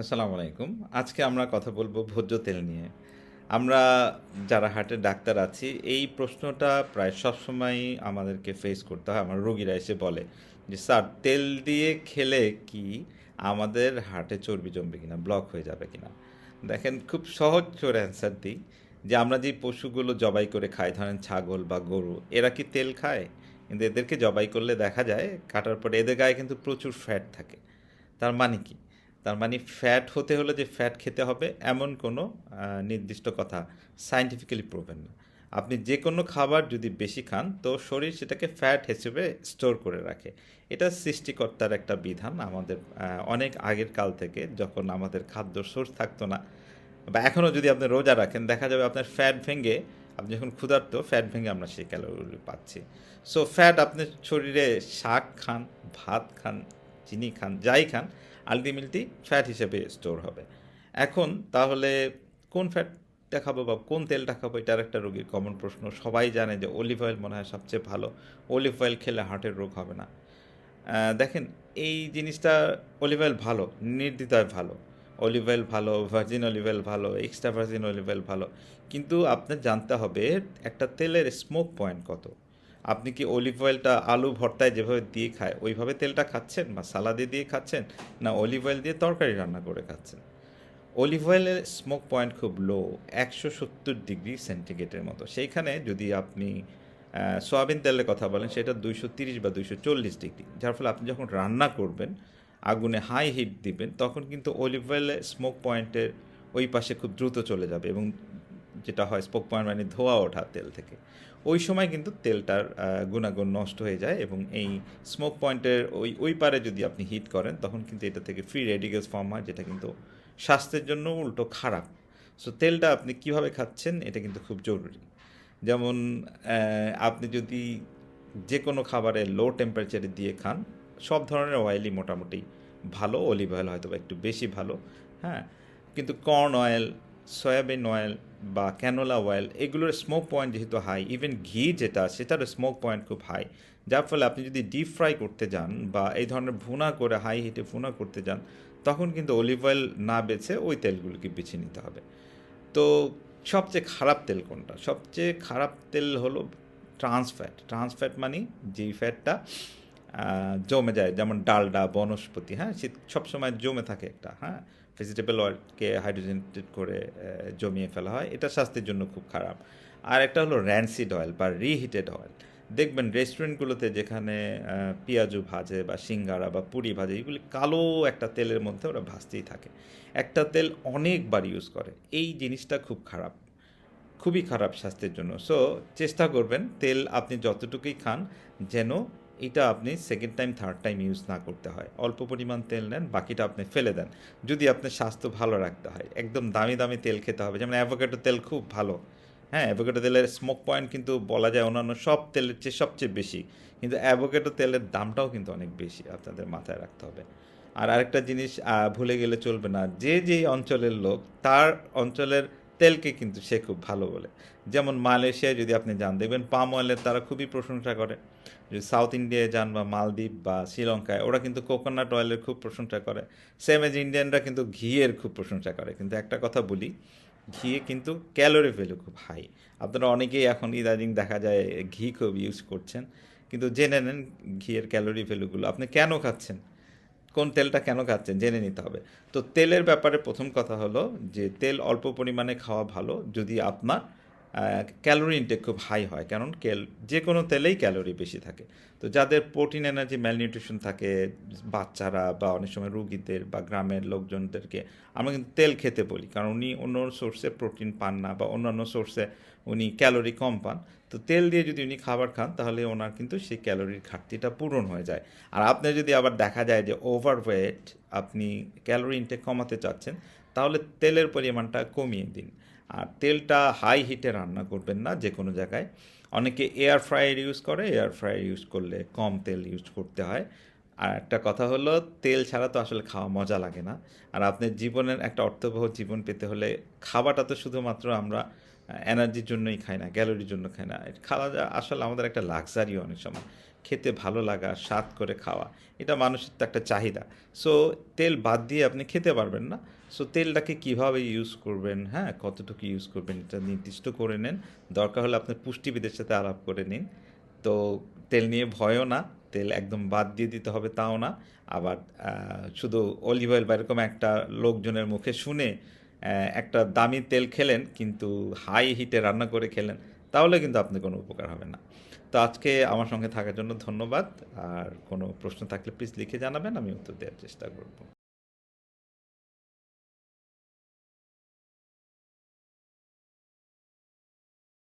আসসালামু আলাইকুম। আজকে আমরা কথা বলব ভোজ্য তেল নিয়ে। আমরা যারা হার্টের ডাক্তার আছি, এই প্রশ্নটা প্রায় সবসময়ই আমাদেরকে ফেস করতে হয়। আমার রোগীরা এসে বলে যে, "স্যার তেল দিয়ে খেলে কি আমাদের হার্টে চর্বি জমবে কিনা? ব্লক হয়ে যাবে কিনা?" দেখেন খুব সহজ করে অ্যান্সার দিই যে, আমরা যে পশুগুলো জবাই করে খাই, ধরেন ছাগল বা গরু, এরা কি তেল খায়? কিন্তু এদেরকে জবাই করলে দেখা যায় কাটার পরে এদের গায়ে কিন্তু প্রচুর ফ্যাট থাকে। তার মানে কি? তার মানে ফ্যাট হতে হলে যে ফ্যাট খেতে হবে এমন কোনো নির্দিষ্ট কথা সায়েন্টিফিক্যালি প্রুভেন না। আপনি যে কোনো খাবার যদি বেশি খান তো শরীর সেটাকে ফ্যাট হিসেবে স্টোর করে রাখে। এটা সৃষ্টিকর্তার একটা বিধান আমাদের অনেক আগের কাল থেকে যখন আমাদের খাদ্য সোর্স থাকতো না বা এখনও যদি আপনি রোজা রাখেন দেখা যাবে আপনার ফ্যাট ভেঙে আপনি যখন ক্ষুধার্ত ফ্যাট ভেঙে আমরা সেই ক্যালোরি পাচ্ছি। সো ফ্যাট আপনার শরীরে শাক খান, ভাত খান, চিনি খান, যাই খান আল্টিমেটলি ফ্যাট হিসেবে স্টোর হবে। এখন তাহলে কোন ফ্যাটটা খাব বা কোন তেলটা খাব এটার একটা রোগীর কমন প্রশ্ন। সবাই জানে যে অলিভ অয়েল মনে হয় সবচেয়ে ভালো। অলিভ অয়েল খেলে হার্টের রোগ হবে না। দেখেন এই জিনিসটা অলিভ অয়েল ভালো, নির্দ্বিধায় ভালো। অলিভ অয়েল ভালো, ভার্জিন অলিভ অয়েল ভালো, এক্সট্রা ভার্জিন অলিভ অয়েল ভালো। কিন্তু আপনার জানতে হবে একটা তেলের স্মোক পয়েন্ট কত? আপনি কি অলিভ অয়েলটা আলু ভর্তায় যেভাবে দিয়ে খায় ওইভাবে তেলটা খাচ্ছেন বা সালাদে দিয়ে খাচ্ছেন? না অলিভ অয়েল দিয়ে তরকারি রান্না করে খাচ্ছেন? অলিভ অয়েলের স্মোক পয়েন্ট খুব লো ১৭০ ডিগ্রি সেন্টিগ্রেডের মতো। সেইখানে যদি আপনি সয়াবিন তেলের কথা বলেন সেটা ২৩০ বা ২৪০ ডিগ্রি। যার ফলে আপনি যখন রান্না করবেন, আগুনে হাই হিট দিবেন তখন কিন্তু অলিভ অয়েলের স্মোক পয়েন্টের ওই পাশে খুব দ্রুত চলে যাবে এবং যেটা হয় স্মোক পয়েন্ট মানে ধোয়া ওঠা তেল থেকে। ওই সময় কিন্তু তেলটার গুণাগুণ নষ্ট হয়ে যায় এবং এই স্মোক পয়েন্টের ওই ওই পারে যদি আপনি হিট করেন তখন কিন্তু এটা থেকে ফ্রি রেডিক্যালস ফর্ম হয় যেটা কিন্তু স্বাস্থ্যের জন্য উল্টো খারাপ। সো তেলটা আপনি কীভাবে খাচ্ছেন এটা কিন্তু খুব জরুরি। যেমন আপনি যদি যে কোনো খাবারে লো টেম্পারেচারে দিয়ে খান, সব ধরনের অয়েলই মোটামুটি ভালো। অলিভ অয়েল হয়তোবা একটু বেশি ভালো। হ্যাঁ? কিন্তু কর্ন অয়েল, সয়াবিন অয়েল বা ক্যানোলা অয়েল এগুলোর স্মোক পয়েন্ট যেহেতু হাই, ইভেন ঘি যেটা সেটারও স্মোক পয়েন্ট খুব হাই। যার ফলে আপনি যদি ডিপ ফ্রাই করতে যান বা এই ধরনের ভুনা করে হাই হিটে ভুনা করতে যান, তখন কিন্তু অলিভ অয়েল না বেছে ওই তেলগুলোকে বেছে নিতে হবে। তো সবচেয়ে খারাপ তেল কোনটা? সবচেয়ে খারাপ তেল হলো ট্রান্স ফ্যাট। ট্রান্স ফ্যাট মানে যেই ফ্যাটটা জমে যায় যেমন ডালডা, বনস্পতি, হ্যাঁ? সে সবসময় জমে থাকে একটা, হ্যাঁ? ভেজিটেবল অয়েলকে হাইড্রোজেনেটেড করে জমিয়ে ফেলা হয়। এটা স্বাস্থ্যের জন্য খুব খারাপ। আর একটা হলো র‍্যানসিড অয়েল বা রিহিটেড অয়েল। দেখবেন রেস্টুরেন্টগুলোতে যেখানে পিঁয়াজু ভাজে বা সিঙ্গারা বা পুরি ভাজে, এগুলি কালো একটা তেলের মধ্যে ওরা ভাজতেই থাকে। একটা তেল অনেকবার ইউজ করে। এই জিনিসটা খুব খারাপ। খুবই খারাপ স্বাস্থ্যের জন্য। সো চেষ্টা করবেন তেল আপনি যতটুকুই খান যেন এটা আপনি second time, third time use না করতে হয়। অল্প পরিমাণ তেল নেন, বাকিটা আপনি ফেলে দেন। যদি আপনার স্বাস্থ্য ভালো রাখতে হয়। একদম দামি, দামি তেল খেতে হবে। যেমন অ্যাভোকেটো তেল খুব ভালো। হ্যাঁ? অ্যাভোকেটো তেলের স্মোক পয়েন্ট কিন্তু বলা যায় অন্যান্য সব তেলের চেয়ে সবচেয়ে বেশি। কিন্তু অ্যাভোকেটো তেলের দামটাও কিন্তু অনেক বেশি। আপনাদের মাথায় রাখতে হবে। আর আরেকটা জিনিস ভুলে গেলে চলবে না। যে যেই অঞ্চলের লোক তার অঞ্চলের তেলকে কিন্তু সে খুব ভালো বলে। যেমন মালয়েশিয়ায় যদি আপনি যান দেখবেন পাম অয়েলের তারা খুবই প্রশংসা করে। যদি সাউথ ইন্ডিয়ায় যান বা মালদ্বীপ বা শ্রীলঙ্কায় ওরা কিন্তু কোকোনাট অয়েলের খুব প্রশংসা করে। সেম এজ ইন্ডিয়ানরা কিন্তু ঘিয়ের খুব প্রশংসা করে। কিন্তু একটা কথা বলি, ঘিয়ে কিন্তু ক্যালোরি ভ্যালু খুব হাই। আপনারা অনেকেই এখন ইদানিং দেখা যায় ঘি খুব ইউজ করছেন। কিন্তু জেনে নেন ঘিয়ের ক্যালোরি ভ্যালুগুলো। আপনি কেন খাচ্ছেন? কোন তেলটা কেন খাচ্ছেন? জেনে নিতে হবে। তো তেলের ব্যাপারে প্রথম কথা হলো যে তেল অল্প পরিমাণে খাওয়া ভালো যদি আপনার ক্যালোরি ইনটেক খুব হাই হয়। কারণ কেল যেকোনো তেলেই ক্যালোরি বেশি থাকে। তো যাদের প্রোটিন, এনার্জি, ম্যালনিউট্রিশন থাকে, বাচ্চারা বা অনেক সময় রুগীদের বা গ্রামের লোকজনদেরকে আমরা কিন্তু তেল খেতে বলি। কারণ উনি অন্য সোর্সে প্রোটিন পান না বা অন্যান্য সোর্সে উনি ক্যালোরি কম পান। তো তেল দিয়ে যদি উনি খাবার খান তাহলে ওনার কিন্তু সেই ক্যালোরির ঘাটতিটা পূরণ হয়ে যায়। আর আপনার যদি আবার দেখা যায় যে ওভারওয়েট আপনি ক্যালোরি ইনটেক কমাতে চাচ্ছেন, তাহলে তেলের পরিমাণটা কমিয়ে দিন। আর তেলটা হাই হিটে রান্না করবেন না যে কোনো জায়গায়। অনেকে এয়ার ফ্রায়ার ইউজ করে। এয়ার ফ্রায়ার ইউজ করলে কম তেল ইউজ করতে হয়। আর একটা কথা হলো তেল ছাড়া তো আসলে খাওয়া মজা লাগে না। আর আপনার জীবনের একটা অর্থবহ জীবন পেতে হলে খাওয়াটা তো শুধুমাত্র আমরা এনার্জির জন্যই খাই না, ক্যালোরির জন্য খাই না। খাওয়া আসলে আমাদের একটা লাক্সারিও অনেক সময়। খেতে ভালো লাগা, স্বাদ করে খাওয়া। এটা মানুষের তো একটা চাহিদা। সো তেল বাদ দিয়ে আপনি খেতে পারবেন না। সো তেলটাকে কীভাবে ইউজ করবেন, হ্যাঁ? কতটুকু ইউজ করবেন এটা নির্দিষ্ট করে নেন। দরকার হলে আপনার পুষ্টিবিদের সাথে আলাপ করে নিন। তো তেল নিয়ে ভয়ও না, তেল একদম বাদ দিয়ে দিতে হবে তাও না। আবার শুধু অলিভ অয়েল বা এরকম একটা লোকজনের মুখে শুনে একটা দামি তেল খেলেন কিন্তু হাই হিটে রান্না করে খেলেন, তাহলে কিন্তু আপনি কোনো উপকার হবে না। তো আজকে আমার সঙ্গে থাকার জন্য ধন্যবাদ। আর কোনো প্রশ্ন থাকলে প্লিজ লিখে জানাবেন, আমি উত্তর দেওয়ার চেষ্টা করব।